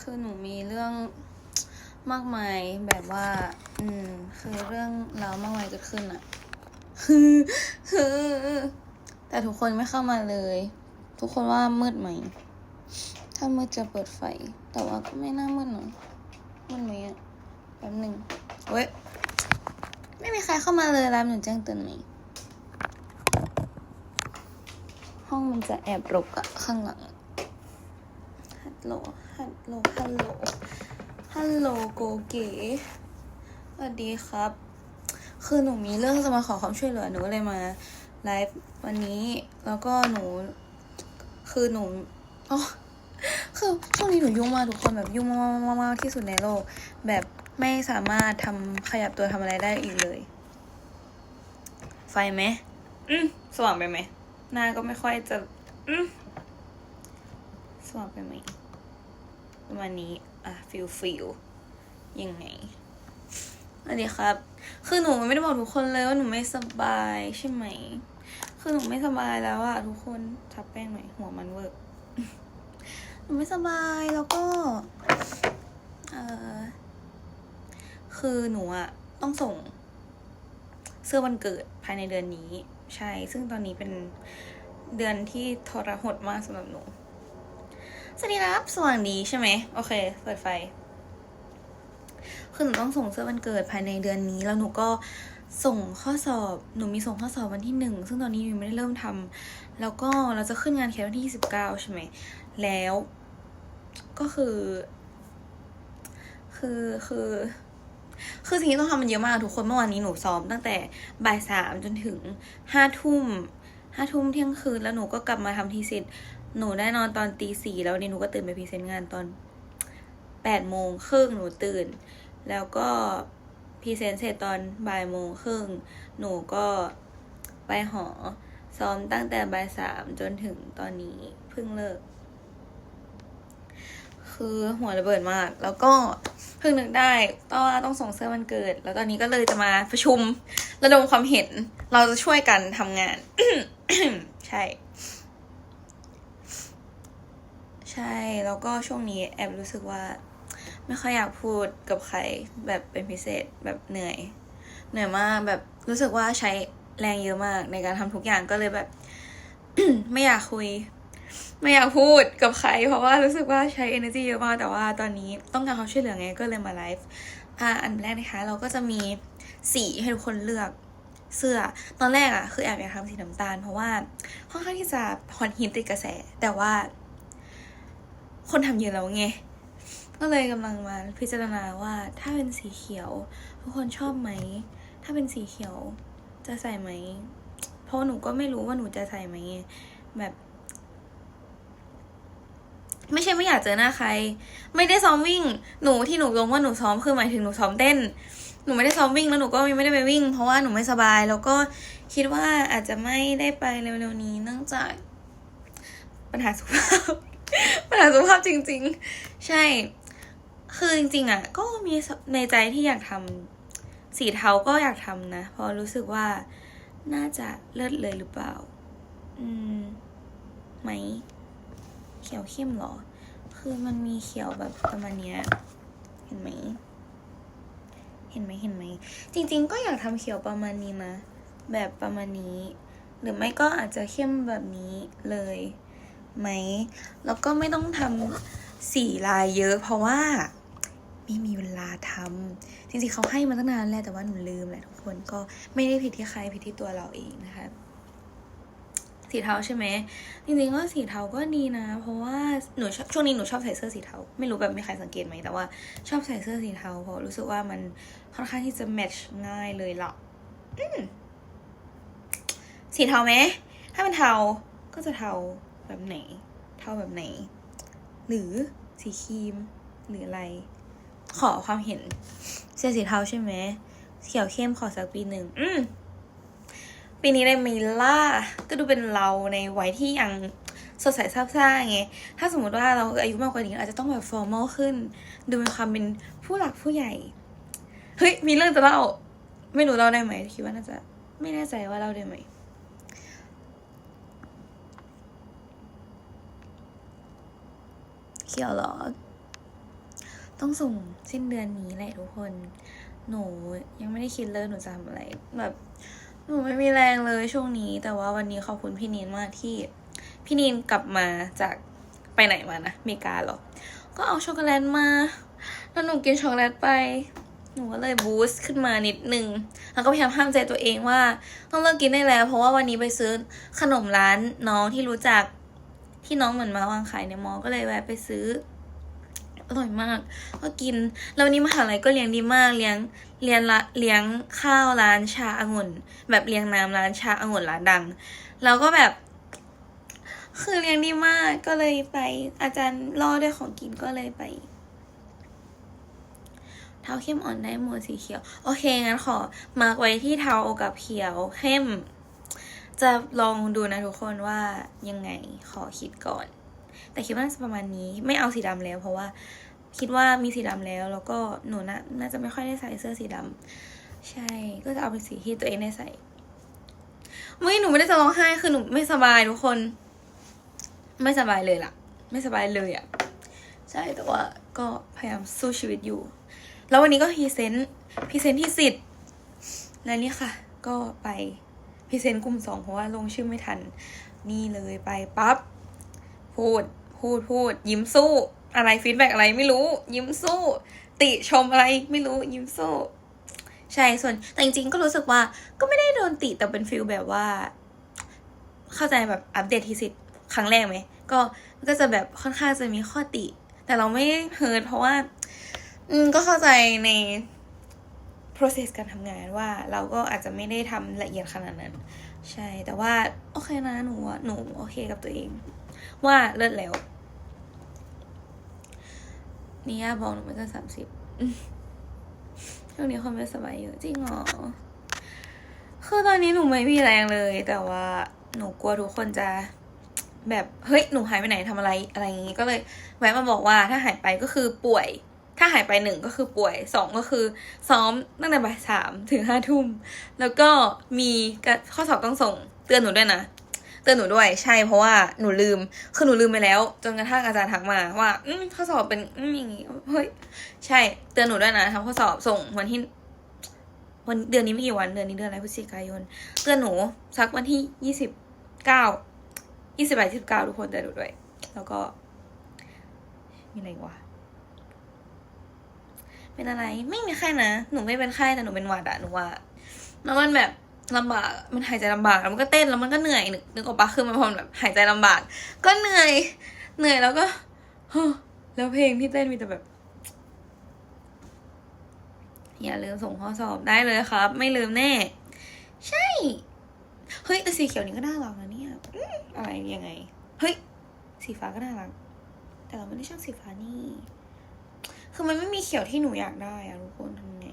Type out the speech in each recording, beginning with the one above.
คือหนูมีเรื่องมากมายแบบว่า อืม คือเรื่องราวมากมายเกิดขึ้นอะคือคือแต่ทุกคนไม่เข้ามาเลย ทุกคนว่ามืดไหม ถ้ามืดจะเปิดไฟ แต่ว่าก็ไม่น่ามืดเนอะมืดไหมอะแป๊บหนึ่งเว้ย ไม่มีใครเข้ามาเลยรับหนูแจ้งเตือนไหม ห้องมันจะแอบรกอะข้างหลัง โหลฮัลโหลฮัลโหลฮัลโหลโกเก๋สวัสดีครับ คือหนูมีเรื่องจะมาขอความช่วยเหลือหนูเลยมาไลฟ์วันนี้แล้วก็หนู คือหนูอ๋อคือช่วงนี้หนูยุ่งมากทุกคนแบบยุ่งมากมากๆที่สุดในโลก แบบไม่สามารถทำขยับตัวทำอะไรได้อีกเลย ไฟไหมอืมสว่างไปไหมหน้าก็ไม่ค่อยจะ อืมสว่างไปไหม ประมาณนี้ อะฟิลฟิลยังไงสวัสดีครับ คือหนูไม่ได้บอกทุกคนเลยว่าหนูไม่สบายใช่ไหม คือหนูไม่สบายแล้วอะทุกคนทับแป้งหน่อยหัวมันเวิร์กหนูไม่สบายแล้วก็ เออคือหนูอะต้องส่ง เสื้อวันเกิดภายในเดือนนี้ ใช่ ซึ่งตอนนี้เป็นเดือนที่ทรหดมากสำหรับหนู สวัสดีครับสว่างดีใช่ไหมโอเค เปิดไฟ คือหนูต้องส่งเสื้อวันเกิดภายในเดือนนี้ แล้วหนูก็ส่งข้อสอบ หนูมีส่งข้อสอบวันที่หนึ่ง ซึ่งตอนนี้ยังไม่ได้เริ่มทำแล้วก็เราจะขึ้นงานแคสวันที่ยี่สิบเก้าใช่ไหม แล้ว ก็คือ คือ คือ คือสิ่งที่ต้องทำมันเยอะมากทุกคน เมื่อวานนี้หนูซ้อมตั้งแต่บ่ายสามจนถึงห้าทุ่มห้าทุ่มเที่ยงคืนแล้วหนูก็กลับมาทำทีสิทธิ์ หนูได้นอนตอนตีสี่แล้วนนี้หนูก็ตื่นไปพรีเซนต์งานตอนแปดโมงครึ่งหนูตื่น แล้วก็พรีเซนต์เสร็จตอนบ่ายโมงครึ่งหนูก็ไปหอซ้อมตั้งแต่บ่ายสามจนถึงตอนนี้เพิ่งเลิก คือหัวระเบิดมาก แล้วก็เพิ่งนึกได้ต้องต้องส่งเสื้อวันเกิด แล้วตอนนี้ก็เลยจะมาประชุมระดมความเห็น เราจะช่วยกันทำงาน ใช่ ช่ แล้วก็ช่วงนี้แอบรู้สึกว่า ไม่ค่อยอยากพูดกับใครแบบเป็นพิเศษแบบเหนื่อย เหนื่อยมากแบบรู้สึกว่าใช้แรงเยอะมากในการทำทุกอย่างก็เลยแบบ ไม่อยากคุย ไม่อยากพูดกับใคร เพราะว่ารู้สึกว่าใช้ energy เยอะมาก แต่ว่าตอนนี้ต้องการความช่วยเหลือไงก็เลยมาไลฟ์อ่าอันแรกนะคะ เราก็จะมีสีให้ทุกคนเลือกเสื้อตอนแรกอะคือแอบอยากทำสีน้ำตาล เพราะว่าค่อนข้างที่จะฮอตฮิตติดกระแส แต่ว่า คนทำเยอะแล้วไง ก็เลยกำลังมาพิจารณาว่าถ้าเป็นสีเขียว ทุกคนชอบไหม ถ้าเป็นสีเขียวจะใส่ไหม เพราะหนูก็ไม่รู้ว่าหนูจะใส่ไหมแบบ ไม่ใช่ไม่อยากเจอหน้าใคร ไม่ได้ซ้อมวิ่ง หนูที่หนูลงว่าหนูซ้อมคือหมายถึงหนูซ้อมเต้น หนูไม่ได้ซ้อมวิ่งแล้วหนูก็ไม่ได้ไปวิ่ง เพราะว่าหนูไม่สบายแล้วก็คิดว่าอาจจะไม่ได้ไปเร็วๆนี้เนื่องจากปัญหาสุขภาพ ปัญหาสุขภาพจริง ๆ ใช่ คือจริง ๆ อะ ก็มีในใจที่อยากทำสีเทาก็อยากทำนะ เพราะรู้สึกว่าน่าจะเลิศเลยหรือเปล่า อืม ไหม เขียวเข้มเหรอ คือมันมีเขียวแบบประมาณเนี้ย เห็นไหม เห็นไหมเห็นไหม จริง ๆ ก็อยากทำเขียวประมาณนี้นะ แบบประมาณนี้ หรือไม่ก็อาจจะเข้มแบบนี้เลย ไหม แล้วก็ไม่ต้องทำสี่ลายเยอะ เพราะว่าไม่มีเวลาทำจริงๆเขาให้มาตั้งนานแล้วแต่ว่าหนูลืมแหละทุกคนก็ไม่ได้ผิดที่ใครผิดที่ตัวเราเองนะคะสีเทาใช่ไหมจริงๆก็สีเทาก็ดีนะ เพราะว่าหนูชอบช่วงนี้หนูชอบใส่เสื้อสีเทาไม่รู้แบบมีใครสังเกตไหมแต่ว่าชอบใส่เสื้อสีเทาเพราะรู้สึกว่ามันค่อนข้างที่จะแมทช์ง่ายเลยล่ะอืมสีเทาไหมถ้าเป็นเทาก็จะเทา แบบไหน เท่าแบบไหน หรือสีครีม หรืออะไร ขอความเห็น เสื้อสีเทาใช่ไหมเขียวเข้มขอสักปีหนึ่งอืมปีนี้ได้มีล่า ก็ดูเป็นเราในวัยที่ยังสดใสซาบซ่าไง ถ้าสมมติว่าเราอายุมากกว่านี้อาจจะต้องแบบฟอร์มอลขึ้น ดูมีความเป็นผู้หลักผู้ใหญ่ เฮ้ย มีเรื่องจะเล่า ไม่รู้เล่าได้ไหม คิดว่าน่าจะ ไม่แน่ใจว่าเล่าได้ไหม เขียวเหรอ ต้องส่งสิ้นเดือนนี้แหละทุกคน หนูยังไม่ได้คิดเลยหนูจะทำอะไร แบบหนูไม่มีแรงเลยช่วงนี้ แต่ว่าวันนี้ขอบคุณพี่นีนมากที่ พี่นีนกลับมาจากไปไหนมานะอเมริกาเหรอ ก็เอาช็อกโกแลตมา แล้วหนูกินช็อกโกแลตไปหนูก็เลยบูสต์ขึ้นมานิดนึง แล้วก็พยายามห้ามใจตัวเองว่า ต้องเลิกกินได้แล้ว เพราะว่าวันนี้ไปซื้อขนมร้านน้องที่รู้จัก ที่น้องเหมือนมาวางขายในมอ ก็เลยแวะไปซื้อ อร่อยมาก ก็กิน แล้วนี้มหาลัยก็เลี้ยงดีมาก เลี้ยง เลี้ยงละเลี้ยงข้าวร้านชาอางุ่น แบบเลี้ยงน้ำร้านชาอางุ่นร้านดัง แล้วก็แบบ คือเลี้ยงดีมาก ก็เลยไป อาจารย์ล่อด้วยของกินก็เลยไปเท้าเข้มอ่อนได้หมวดสีเขียว โอเคงั้นขอมาร์กไว้ที่เท้ากับเขียวเข้ม จะลองดูนะทุกคนว่ายังไงขอคิดก่อน แต่คิดว่าน่าจะประมาณนี้ไม่เอาสีดำแล้ว เพราะว่าคิดว่ามีสีดำแล้ว แล้วก็หนูน่าจะไม่ค่อยได้ใส่เสื้อสีดำใช่ก็จะเอาเป็นสีที่ตัวเองได้ใส่ไม่หนูไม่ได้จะร้องไห้คือหนูไม่สบายทุกคน ไม่สบายเลยล่ะ ไม่สบายเลยอะ่ะใช่แต่ว่าก็พยายามสู้ชีวิตอยู่ แล้ววันนี้ก็พรีเซนต์พรีเซนต์ที่สิทธิ์และนี่ค่ะ ก็ไป พรีเซนต์กลุ่มสองเพราะว่าลงชื่อไม่ทัน นี่เลยไปปั๊บพูด พูดพูด ยิ้มสู้ อะไรฟีดแบ็กอะไรไม่รู้ ยิ้มสู้ ติชมอะไรไม่รู้ ยิ้มสู้ ใช่ส่วนแต่จริงๆก็รู้สึกว่าก็ไม่ได้โดนติแต่เป็นฟิลแบบว่า เข้าใจแบบอัปเดตทีสิทธิ์ครั้งแรกไหมก็ก็จะแบบค่อนข้างจะมีข้อติ แต่เราไม่เฮิร์ตเพราะว่า อืมก็เข้าใจใน process การทำงานว่าเราก็อาจจะไม่ได้ทำละเอียดขนาดนั้น ใช่แต่ว่าโอเคนะหนูหนูโอเคกับตัวเอง ว่าเลิศแล้วนี่ย่าบอกหนูไม่เกินสามสิบช่วงนี้คนไม่สบายเยอะจริงเหรอคือตอนนี้หนูไม่มีแรงเลย แต่ว่าหนูกลัวทุกคนจะแบบเฮ้ยหนูหายไปไหนทำอะไรอะไรอย่างงี้ก็เลยแวะมาบอกว่าถ้าหายไปก็คือป่วย ถ้าหายไปหนึ่งก็คือป่วยสองก็คือ ซ้อมตั้งแต่บ่ายสามถึงห้าทุ่ม แล้วก็มีข้อสอบต้องส่งเตือนหนูด้วยนะเตือนหนูด้วยใช่เพราะว่าหนูลืมคือหนูลืมไปแล้ว จนกระทั่งอาจารย์ทักมาว่าอืมข้อสอบเป็นอืมอย่างงี้เฮ้ยใช่เตือนหนูด้วยนะทำข้อสอบส่งวันที่วันเดือนนี้ไม่กี่วันเดือนนี้เดือนอะไรพฤศจิกายนเตือนหนูสักวันที่ยี่สิบเก้ายี่สิบแปดยี่สิบเก้าทุกคนเตือนหนูด้วย แล้วก็มีอะไรอีกวะ เป็นอะไรไม่มีไข้นะหนูไม่เป็นไข้แต่หนูเป็นหวัดอะหนูว่าแล้วมันแบบลำบากมันหายใจลำบากแล้วมันก็เต้นแล้วมันก็เหนื่อยนึกนึกออกปะคือมันพอมแบบหายใจลำบาก ก็เหนื่อย เหนื่อยแล้วก็แล้วเพลงที่เต้นมีแต่แบบ อย่าลืมส่งข้อสอบได้เลยครับ ไม่ลืมแน่ ใช่ เฮ้ยแต่สีเขียวนี้ก็น่ารักนะเนี่ยอะไรยังไง เฮ้ย สีฟ้าก็น่ารัก แต่เราไม่ได้ชอบสีฟ้านี่ คือมันไม่มีเขียวที่หนูอยากได้อะทุกคนทำไง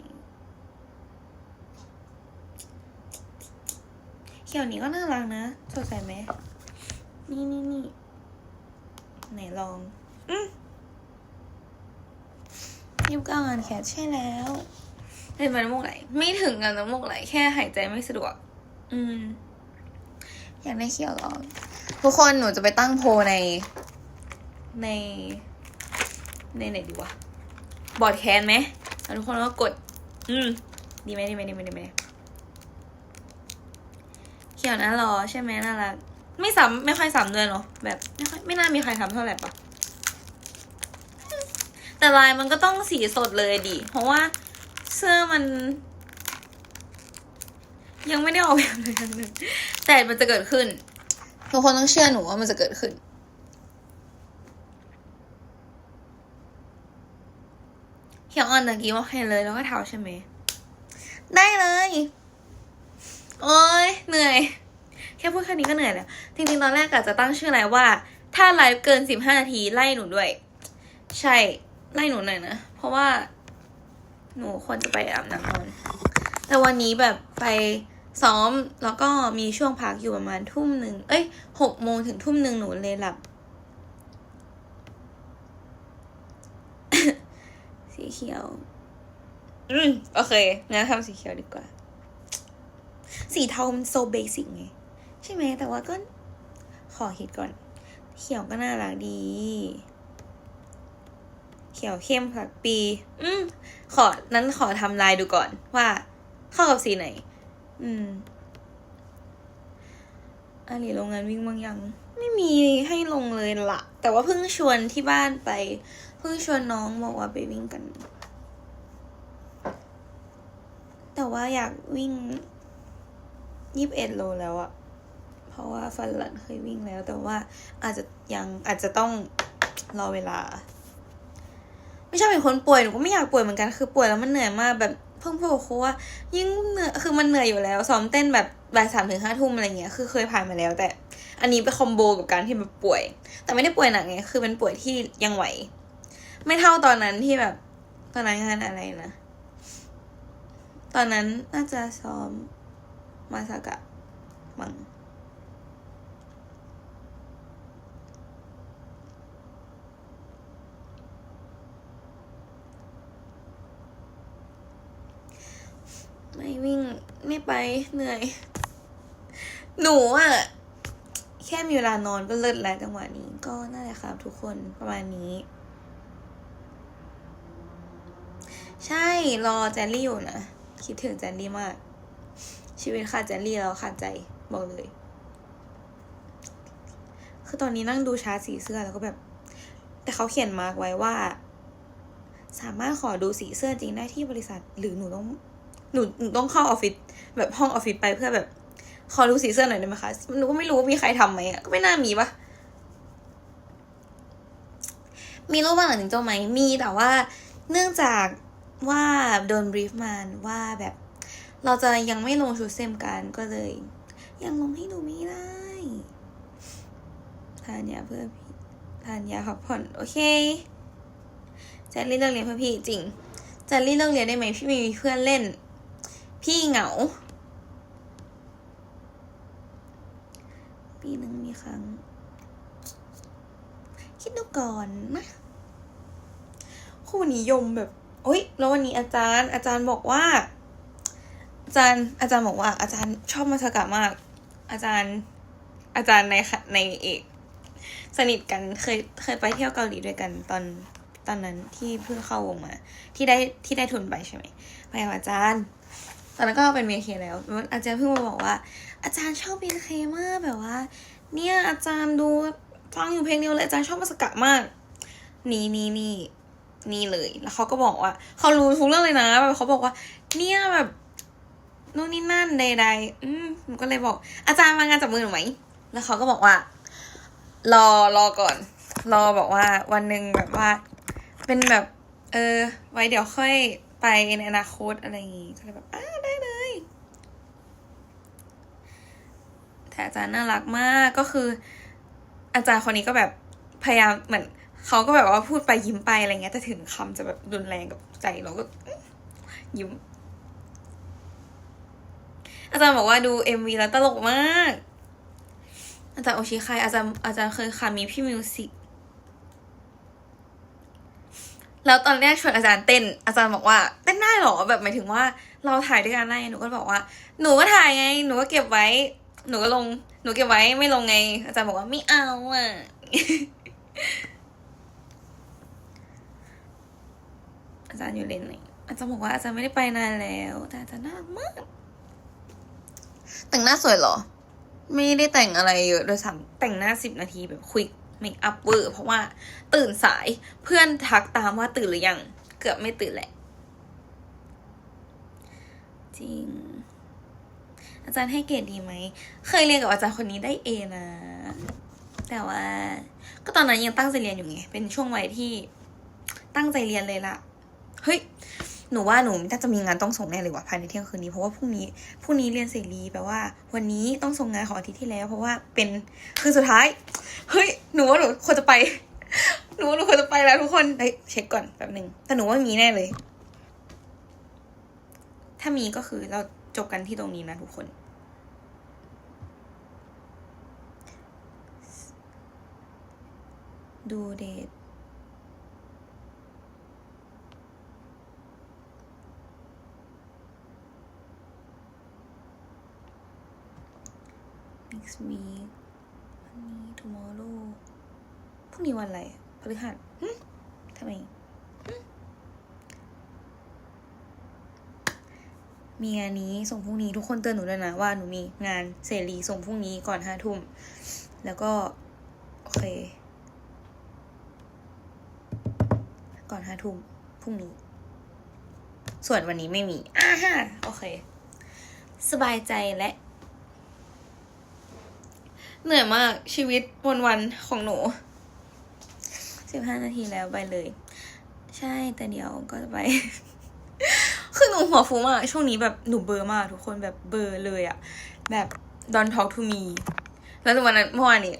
เขียวนี้ก็น่ารักนะสดใสไหม นี่นี่นี่ไหนลอง อืมยี่สิบเก้างานแคทใช่แล้วเป็นมันน้ำมูกไหลไม่ถึงกับน้ำมูกไหลแค่หายใจไม่สะดวก อืม อยากได้เขียวหรอทุกคนหนูจะไปตั้งโพในในในไหนดีวะ บอดแคนไหมทุกคนก็กด อืม ดีไหมดีไหมดีไหมดีไหมเขียวนะรอใช่ไหมน่ารัก ไม่ซ้ำไม่ค่อยซ้ำเลยเนาะแบบไม่ค่อยไม่น่ามีใครทำเท่าไหร่ปะแต่ลายมันก็ต้องสีสดเลยดิ เพราะว่าเสื้อมัน ยังไม่ได้ออกแบบเลยทั้งนึงแต่มันจะเกิดขึ้นทุกคนต้องเชื่อหนูว่ามันจะเกิดขึ้น เขียวอ่อนตะกี้ว่าโอเคเลยแล้วก็เท้าใช่ไหม ได้เลย โอ้ยเหนื่อย แค่พูดแค่นี้ก็เหนื่อยแล้ว จริงๆ ตอนแรกกะจะตั้งชื่อไลฟ์ว่า ถ้าไลฟ์เกินสิบห้านาทีไล่หนูด้วย ใช่ ไล่หนูหน่อยนะ เพราะว่า หนูควรจะไปอาบน้ำนอนแต่วันนี้แบบไปซ้อมแล้วก็มีช่วงพักอยู่ประมาณทุ่มหนึ่ง เอ้ยหกโมงถึงทุ่มหนึ่งหนูเลยหลับ สี เขียว อืมโอเคงั้นทำสีเขียวดีกว่า สีเทามันโซเบสิกไง ใช่ไหม แต่ว่าก็ ขอคิดก่อน เขียวก็น่ารักดี เขียวขียวเข้มสักปี อืม ขอ นั้นขอทำลายดูก่อนว่า เข้ากับสีไหน อืม อันนี้โรงงานวิ่งบางยัง ไม่มีให้ลงเลยละแต่ว่าเพิ่งชวนที่บ้านไป เพิ่งชวนน้องบอกว่าไปวิ่งกัน แต่ว่าอยากวิ่งยี่สิบเอ็ดโลแล้วอะเพราะว่าฟันหลันเคยวิ่งแล้ว แต่ว่าอาจจะยังอาจจะต้องรอเวลา ไม่ใช่เป็นคนป่วยหนูก็ไม่อยากป่วยเหมือนกันคือป่วยแล้วมันเหนื่อยมากแบบเพิ่งพูดกับครูว่ายิ่งเหนื่อยคือมันเหนื่อยอยู่แล้วซ้อมเต้นแบบ บ่ายสามถึงห้าทุ่มอะไรเงี้ยคือเคยผ่านมาแล้ว แต่อันนี้ไปคอมโบกับการที่แบบป่วย แต่ไม่ได้ป่วยหนักไงคือเป็นป่วยที่ยังไหว ไม่เท่าตอนนั้นที่แบบตอนนั้นงานอะไรนะ ตอนนั้นน่าจะซ้อมมาสากะมังไม่วิ่งไม่ไปเหนื่อย หนูอะแค่มีเวลานอนก็เลิศแล้วจังหวะนี้ ก็นั่นแหละครับ ทุกคนประมาณนี้ ใช่รอแจลลี่อยู่นะคิดถึงแจลลี่มาก ชีวิตขาดแจลลี่แล้วขาดใจบอกเลย คือตอนนี้นั่งดูชาร์ตสีเสื้อแล้วก็แบบ แต่เขาเขียนมาร์กไว้ว่า สามารถขอดูสีเสื้อจริงได้ที่บริษัท หรือหนูต้องหนูหนูต้องเข้าออฟฟิศแบบห้องออฟฟิศไปเพื่อแบบ ขอดูสีเสื้อหน่อยได้ไหมคะหนูก็ไม่รู้ว่ามีใครทำไหมก็ไม่น่ามีปะมีรูปบ้างหลังจิงโจ้ไหมมีแต่ว่า เนื่องจากว่าโดนบรีฟมาว่าแบบ เราจะยังไม่ลงชุดเซมกันก็เลย ยังลงให้ดูไม่ได้ทานยาเพื่อพี่ทานยาพักผ่อนโอเคแจลลี่เลิกเรียนเพื่อพี่จริงแจลลี่เลิกเรียนได้ไหมพี่ไม่มีเพื่อนเล่น พี่เหงา ปีหนึ่งมี ครั้ง คิดดูก่อนนะคู่นิยมแบบโอ๊ยแล้ววันนี้อาจารย์ อาจารย์บอกว่า อาจารย์ อาจารย์บอกว่า อาจารย์ชอบมาสกามาก อาจารย์ อาจารย์ในในเอกสนิทกันเคยเคยไปเที่ยวเกาหลีด้วยกันตอนตอนนั้นที่เพิ่งเข้าวงมา ที่ได้ที่ได้ทุนไปใช่ไหมไปกับอาจารย์ ตอนนั้นก็เป็นเมเคแล้วอาจารย์เพิ่งมาบอกว่า อาจารย์ชอบเมเคมากแบบว่า เนี่ยอาจารย์ดูฟังอยู่เพลงเดียวเลยอาจารย์ชอบมาสกะมาก นี่นี่นี่นี่เลย แล้วเขาก็บอกว่า เขารู้ทุกเรื่องเลยนะแบบเขาบอกว่า เนี่ยแบบนู่นนี่นั่นใดๆอืมหนูก็เลยบอก อาจารย์มางานจับมือหนูไหม แล้วเขาก็บอกว่า รอรอก่อน รอบอกว่าวันหนึ่งแบบว่า เป็นแบบ เออ ไว้เดี๋ยวค่อยไปในอนาคตอะไรอย่างงี้ก็เลยแบบอ่าได้เลย แต่อาจารย์น่ารักมากก็คือ อาจารย์คนนี้ก็แบบพยายามเหมือนเขาก็แบบว่าพูดไปยิ้มไปอะไรเงี้ยแต่ถึงคำจะแบบรุนแรงกับใจเราก็ยิ้ม อาจารย์บอกว่าดูเอ็มวีแล้วตลกมาก อาจารย์โอชิคายอาจารย์อาจารย์เคยค่ะมีพี่มิวสิกแล้วตอนแรกชวนอาจารย์เต้น อาจารย์บอกว่าเต้นได้เหรอแบบหมายถึงว่า เราถ่ายด้วยกันได้หนูก็บอกว่า หนูก็ถ่ายไง หนูก็เก็บไว้ หนูก็ลง หนูเก็บไว้ไม่ลงไง อาจารย์บอกว่าไม่เอาอะ อาจารย์อยู่เลนไหนอาจารย์บอกว่าอาจารย์ไม่ได้ไปนานแล้ว แต่อาจารย์น่ารักมาก แต่งหน้าสวยเหรอ ไม่ได้แต่งอะไรเยอะโดยซ้ำแต่งหน้าสิบนาทีแบบควิกเมคอัพเวอร์เพราะว่าตื่นสายเพื่อนทักตามว่าตื่นหรือยัง เกือบไม่ตื่นแหละ จริง อาจารย์ให้เกรดดีไหม เคยเรียนกับอาจารย์คนนี้ได้เอนะ แต่ว่า ก็ตอนนั้นยังตั้งใจเรียนอยู่ไง เป็นช่วงวัยที่ตั้งใจเรียนเลยล่ะเฮ้ย หนูว่าหนูน่าจะมีงานต้องส่งแน่เลยว่ะภายในเที่ยงคืนนี้ เพราะว่าพรุ่งนี้พรุ่งนี้เรียนเสรีแปลว่า วันนี้ต้องส่งงานของอาทิตย์ที่แล้ว เพราะว่าเป็นคือสุดท้าย เฮ้ย หนูว่าหนูควรจะไป หนูว่าหนูควรจะไปแล้วทุกคนเฮ้ยเช็คก่อนแป๊บหนึ่งแต่หนูว่ามีแน่เลย ถ้ามีก็คือเรา จบกันที่ตรงนี้นะทุกคน ดูเดท next week วันนี้ tomorrow พรุ่งนี้วันอะไรพฤหัสหึทำไม มีงานนี้ส่งพรุ่งนี้ทุกคนเตือนหนูด้วยนะว่าหนูมีงานเสรีส่งพรุ่งนี้ก่อนห้าทุ่ม แล้วก็ โอเค ก่อนห้าทุ่มพรุ่งนี้ ส่วนวันนี้ไม่มีอ่าฮะโอเค สบายใจและ เหนื่อยมากชีวิตวันๆของหนูสิบห้านาทีแล้วไปเลย ใช่แต่เดี๋ยวก็จะไป หนูหัวฟูมาก ช่วงนี้แบบหนูเบอร์มาก ทุกคนแบบเบอร์เลยอะแบบ don't talk to me แล้ววันนั้นเมื่อวานนี้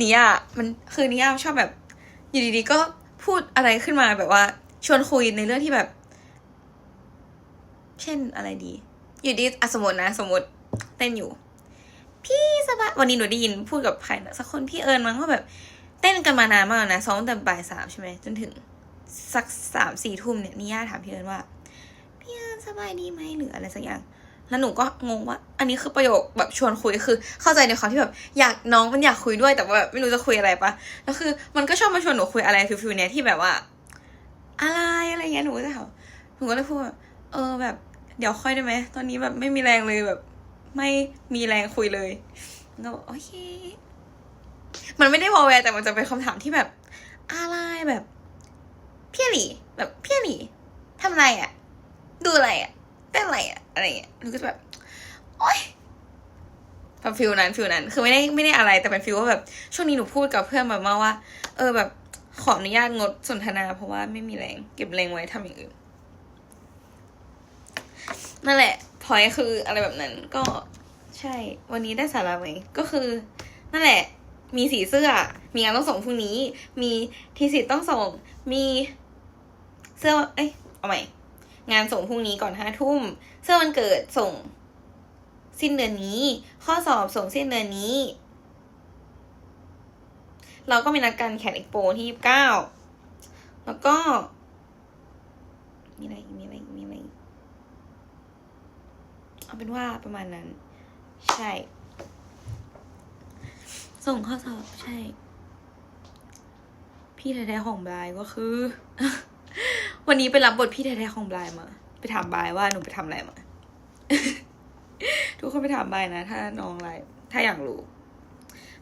นิยามันคือนิยาชอบแบบ อยู่ดีๆก็พูดอะไรขึ้นมาแบบว่า ชวนคุยในเรื่องที่แบบ เช่นอะไรดี อยู่ดีอะสมมตินะ สมมติเต้นอยู่ พี่สบายวันนี้หนูได้ยินพูดกับใครนะสักคนพี่เอิญมั้งว่าแบบ เต้นกันมานานมากแล้วนะซ้อมตั้งแต่บ่ายสามใช่ไหมจนถึงสักสามสี่ทุ่มเนี่ยนิยาถามพี่เอิญว่า สบายดีไหมหรืออะไรสักอย่าง แล้วหนูก็งงว่า อันนี้คือประโยคแบบชวนคุยคือ เข้าใจในความที่แบบอยากน้องมันอยากคุยด้วยแต่ว่าไม่รู้จะคุยอะไรปะแล้วคือ มันก็ชอบมาชวนหนูคุยอะไรฟิวๆเนี้ยที่แบบว่า อะไรอะไรเงี้ยหนูก็จะถามหนูก็เลยพูดแบบเออแบบ เดี๋ยวค่อยได้ไหมตอนนี้แบบไม่มีแรงเลยแบบ ไม่มีแรงคุยเลยแล้วก็บอกโอเค มันไม่ได้วอลแวร์แต่มันจะเป็นคำถามที่แบบ อะไรแบบ เพี่หลีแบบเพี่หลีทำอะไรอะ่ะ ดูอะไรอะ่ะเต้นอะไรอะ่ะอะไรเงี้ยหนูก็จะแบบโอ๊ยแบบฟิลนั้นฟิลนั้น คือไม่ได้ไม่ได้อะไรแต่เป็นฟิลว่าแบบช่วงนี้หนูพูดกับเพื่อนแบบมาว่า เออแบบขออนุญาตงดสนทนา เพราะว่าไม่มีแรงเก็บแรงไว้ทำอย่างอื่นนั่นแหละพอยคืออะไรแบบนั้นก็ใช่ วันนี้ได้สาระไหมก็คือ นั่นแหละ มีสีเสื้อ มีงานต้องส่งพรุ่งนี้ มีทีสิทธ์ต้องส่ง มีเสื้อ เอ้ยเอาใหม่ งานส่งพรุ่งนี้ก่อนห้าทุ่ม เสื้อวันเกิดส่งสิ้นเดือนนี้ ข้อสอบส่งสิ้นเดือนนี้ เราก็มีนัดกันแข่งเอ็กโปที่ยี่สิบเก้าแล้วก็ มีอะไรมีอะไรมีอะไรเอาเป็นว่าประมาณนั้น ใช่ ส่งข้อสอบใช่ พี่แท้ๆของบายก็คือ วันนี้ไปรับบทพี่แท้ๆของบลายมา ไปถามบลายว่าหนูไปทำอะไรมา ทุกคนไปถามบลายนะ ถ้าน้องอะไร ถ้าอยากรู้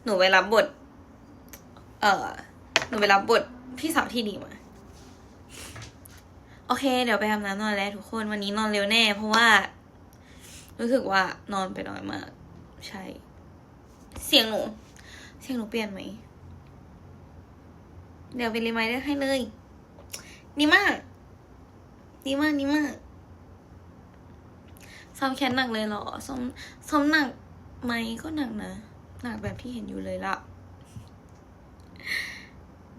หนูไปรับบท เออหนูไปรับบทพี่สาวที่ดีมา โอเค เดี๋ยวไปทำน้ำนอนแล้วทุกคน วันนี้นอนเร็วแน่ เพราะว่า รู้สึกว่านอนไปน้อยมาก ใช่ เสียงหนู เสียงหนูเปลี่ยนไหม เดี๋ยวไปรีมายเดอร์ให้เลยดีมาก ดีมากดีมากซ้อมแคสหนักเลยเหรอซ้อมซ้อมหนักไหมก็หนักนะ หนักแบบที่เห็นอยู่เลยละ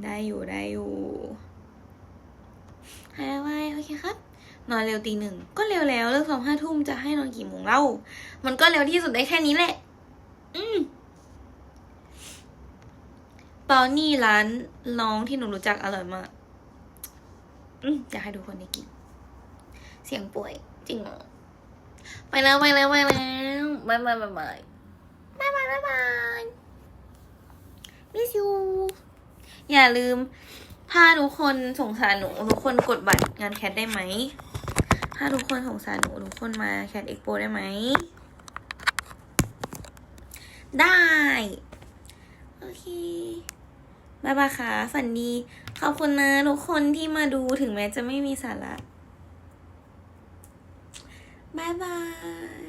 ได้อยู่ได้อยู่หายไวโอเคครับ นอนเร็วตีหนึ่ง ก็เร็วแล้วเลิกซ้อมห้าทุ่มจะให้นอนกี่โมงเล่า มันก็เร็วที่สุดได้แค่นี้แหละ อืมตอนนี้ร้านน้องที่หนูรู้จักอร่อยมากอืมอยากให้ทุกคนได้กิน เสียงป่วย จริงเหรอไปแล้วไปแล้วไปแล้วบายบายบายบายบายบายบายบาย miss you อย่าลืม ถ้าทุกคนสงสารหนูทุกคนกดบัตรงานแคทได้ไหม ถ้าทุกคนสงสารหนูทุกคนมาแคทเอ็กโปได้ไหม ได้ โอเคบายบายค่ะ ฝันดี ขอบคุณนะทุกคนที่มาดูถึงแม้จะไม่มีสาระ 拜拜。